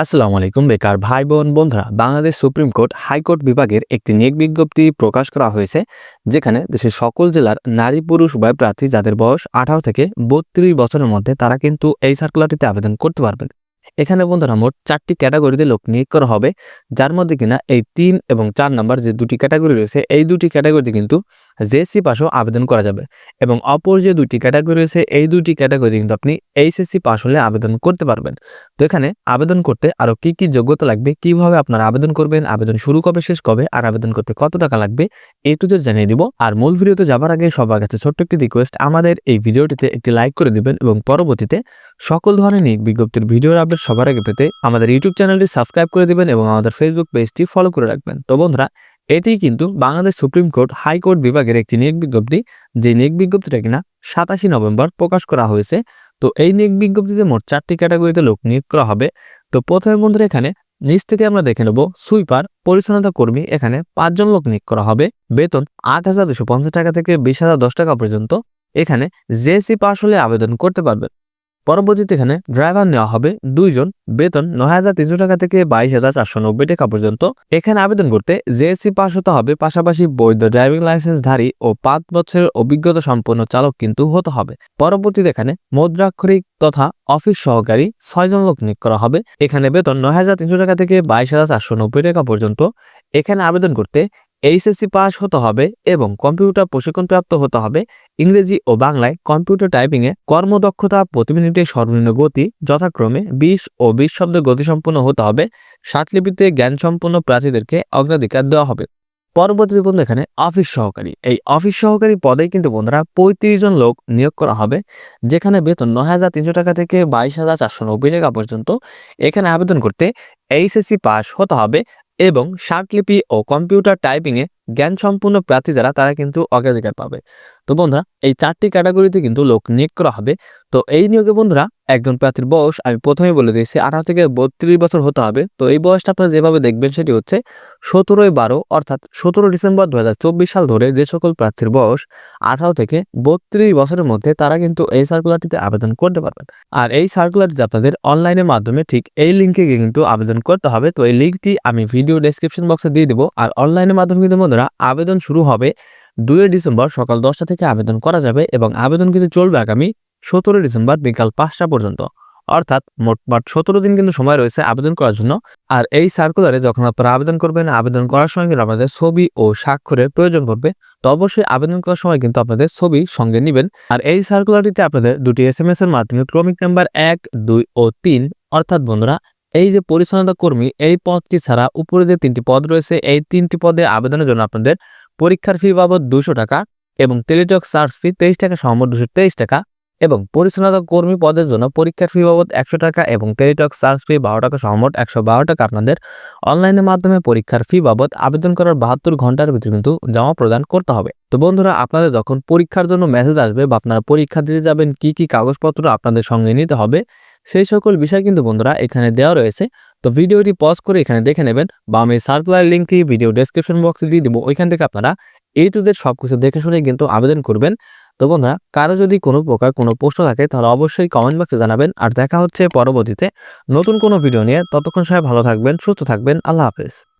আসসালামু আলাইকুম, বেকার ভাই বোন বন্ধুরা। বাংলাদেশ সুপ্রিম কোর্ট হাইকোর্ট বিভাগের একটি নিয়োগ বিজ্ঞপ্তি প্রকাশ করা হয়েছে, যেখানে দেশের সকল জেলার নারী, পুরুষ উভয় প্রার্থী যাদের বয়স আঠারো থেকে বত্রিশ বছরের মধ্যে তারা কিন্তু এই সার্কুলারটিতে আবেদন করতে পারবেন। এখানে বন্ধুরা মোট চারটি ক্যাটাগরিতে লোক নিয়োগ করা হবে, যার মধ্যে কিনা এই তিন এবং চার নাম্বার যে দুটি ক্যাটাগরি রয়েছে, এই দুটি ক্যাটাগরিতে কিন্তু জেসি পাসও আবেদন করা যাবে। এবং অপর যে দুটি ক্যাটাগরি রয়েছে, এই দুটি ক্যাটাগরি কিন্তু আপনি এইচএসসি পাস হলে আবেদন করতে পারবেন। তো এখানে আবেদন করতে আরও কি কি যোগ্যতা লাগবে, কীভাবে আপনারা আবেদন করবেন, আবেদন শুরু কবে, শেষ কবে, আর আবেদন করতে কত টাকা লাগবে এই টু জানিয়ে দিব। আর মূল ভিডিওতে যাবার আগে সবার কাছে ছোট্ট একটি রিকোয়েস্ট আমাদের এই ভিডিওটিতে একটি লাইক করে দিবেন এবং পরবর্তীতে সকল ধরনের নিয়োগ বিজ্ঞপ্তির ভিডিওর আপডেট সবার আগে পেতে আমাদের ইউটিউব চ্যানেলটি সাবস্ক্রাইব করে দিবেন এবং আমাদের ফেসবুক পেজটি ফলো করে রাখবেন। তো বন্ধুরা এটি কিন্তু বাংলাদেশ সুপ্রিম কোর্ট হাইকোর্ট বিভাগের একটি নিয়োগ বিজ্ঞপ্তি, যে নিয়োগ বিজ্ঞপ্তিটা কিনা সাতাশি নভেম্বর প্রকাশ করা হয়েছে। তো এই নিয়োগ বিজ্ঞপ্তিতে মোট চারটি ক্যাটাগরিতে লোক নিয়োগ করা হবে। তো প্রথমে বন্ধুরা এখানে নিচ থেকে আমরা দেখে নেব সুইপার, পরিচ্ছন্নতা কর্মী, এখানে পাঁচজন লোক নিয়োগ করা হবে। বেতন আট হাজার দুশো পঞ্চাশ টাকা থেকে বিশ হাজার দশ টাকা পর্যন্ত। এখানে জেএসসি পাস হলে আবেদন করতে পারবেন। পরবর্তীতে এখানে ড্রাইভার নেওয়া হবে দুইজন, বেতন নয় হাজার তিনশো টাকা থেকে বাইশ হাজার চারশো নব্বই টাকা পর্যন্ত। এখানে আবেদন করতে জেএসসি পাস হতে হবে, পাশাপাশি বৈধ ড্রাইভিং লাইসেন্সধারী ও পাঁচ বছরের অভিজ্ঞতা সম্পন্ন চালক কিন্তু হতে হবে। পরবর্তীতে এখানে মুদ্রাক্ষরিক তথা অফিস সহকারী ছয়জন লোক নিয়োগ করা হবে। এখানে বেতন নয় হাজার তিনশো টাকা থেকে বাইশ হাজার চারশো নব্বই টাকা পর্যন্ত। এখানে আবেদন করতে এইচএসসি পাস হতে হবে এবং কম্পিউটার প্রশিক্ষণপ্রাপ্ত হতে হবে। ইংরেজি ও বাংলায় কম্পিউটার টাইপিংয়ে কর্মদক্ষতা প্রতি মিনিটে সর্বনিম্ন গতি, যথাক্রমে বিশ ও বিশ শব্দ গতিসম্পন্ন হতে হবে। ষাটলিপিতে জ্ঞানসম্পন্ন প্রার্থীদেরকে অগ্রাধিকার দেওয়া হবে। পরবর্তী বন্ধু এখানে অফিস সহকারী। এই অফিস সহকারী পদে কিন্তু বন্ধুরা পঁয়ত্রিশ জন লোক নিয়োগ করা হবে, যেখানে বেতন নয় হাজার তিনশো টাকা থেকে বাইশ হাজার চারশো নব্বই টাকা পর্যন্ত। এখানে আবেদন করতে এইচএসসি পাস হতে হবে এবং শার্টলিপি ও কম্পিউটার টাইপিংয়ে জ্ঞান সম্পূর্ণ প্রার্থী যারা, তারা কিন্তু অগ্রাধিকার পাবে। তো বন্ধুরা, এই চারটি ক্যাটাগরিতে কিন্তু লোক নিয়োগ করা হবে। তো এই নিয়োগে বন্ধুরা একজন প্রার্থীর বয়স আমি প্রথমেই বলে দিয়েছি, আঠারো থেকে বত্রিশ বছর হতে হবে। তো এই বয়সটা আপনারা যেভাবে দেখবেন সেটি হচ্ছে সতেরোই বারো, অর্থাৎ সতেরো ডিসেম্বর দু হাজার চব্বিশ সাল ধরে যে সকল প্রার্থীর বয়স আঠারো থেকে বত্রিশ বছরের মধ্যে, তারা কিন্তু এই সার্কুলারটিতে আবেদন করতে পারবেন। আর এই সার্কুলারটিতে আপনাদের অনলাইনের মাধ্যমে ঠিক এই লিঙ্কে কিন্তু আবেদন করতে হবে। তো এই লিঙ্কটি আমি ভিডিও ডেসক্রিপশন বক্সে দিয়ে দেবো। আর অনলাইনের মাধ্যমে কিন্তু বন্ধুরা, আবেদন শুরু হবে দুই ডিসেম্বর সকাল দশটা থেকে আবেদন করা যাবে এবং আবেদন কিন্তু চলবে আগামী সতেরো ডিসেম্বর বিকাল পাঁচটা পর্যন্ত। অর্থাৎ মোটমাট সতেরো দিন কিন্তু সময় রয়েছে আবেদন করার জন্য। আর এই সার্কুলারে যখন আপনারা আবেদন করবেন, আবেদন করার সময় কিন্তু আপনাদের ছবি ও স্বাক্ষরের প্রয়োজন পড়বে। তো অবশ্যই আবেদন করার সময় কিন্তু আপনাদের ছবি সঙ্গে নেবেন। আর এই সার্কুলারটিতে আপনাদের দুটি এস এম এস এর মাধ্যমে ক্রমিক নাম্বার এক, দুই ও তিন। অর্থাৎ বন্ধুরা, এই যে পরিচ্ছন্নতা কর্মী, এই পদটি ছাড়া উপরে যে তিনটি পদ রয়েছে, এই তিনটি পদে আবেদনের জন্য আপনাদের পরীক্ষার ফি বাবদ দুশো টাকা এবং টেলিটক চার্জ ফি তেইশ টাকা, সহমত দুশো তেইশ টাকা। এবং পরিচ্ছন্নতা কর্মী পদের জন্য পরীক্ষার ফি বাবদ একশো টাকা এবং টেলিটক চার্জ ফি বারো টাকা সহমত একশো বারো টাকা আপনাদের অনলাইনের মাধ্যমে পরীক্ষার ফি বাবদ আবেদন করার বাহাত্তর ঘণ্টার ভিতরে কিন্তু জমা প্রদান করতে হবে। তো বন্ধুরা, আপনাদের যখন পরীক্ষার জন্য মেসেজ আসবে বা আপনারা পরীক্ষা দিতে যাবেন কি কি কাগজপত্র আপনাদের সঙ্গে নিতে হবে, সেই সকল বিষয় কিন্তু বন্ধুরা এখানে দেওয়া রয়েছে। তো ভিডিওটি পজ করে এখানে দেখে নেবেন বা আমি সার্কুলার লিঙ্কটি ভিডিও ডেসক্রিপশন বক্সে দিয়ে দিব। ওইখান থেকে আপনারা এই টুদের সব কিছু দেখে শুনে কিন্তু আবেদন করবেন। তো বন্ধুরা, কারও যদি কোনো প্রকার কোনো প্রশ্ন থাকে, তাহলে অবশ্যই কমেন্ট বক্সে জানাবেন। আর দেখা হচ্ছে পরবর্তীতে নতুন কোনো ভিডিও নিয়ে। ততক্ষণ সবাই ভালো থাকবেন, সুস্থ থাকবেন। আল্লাহ হাফেজ।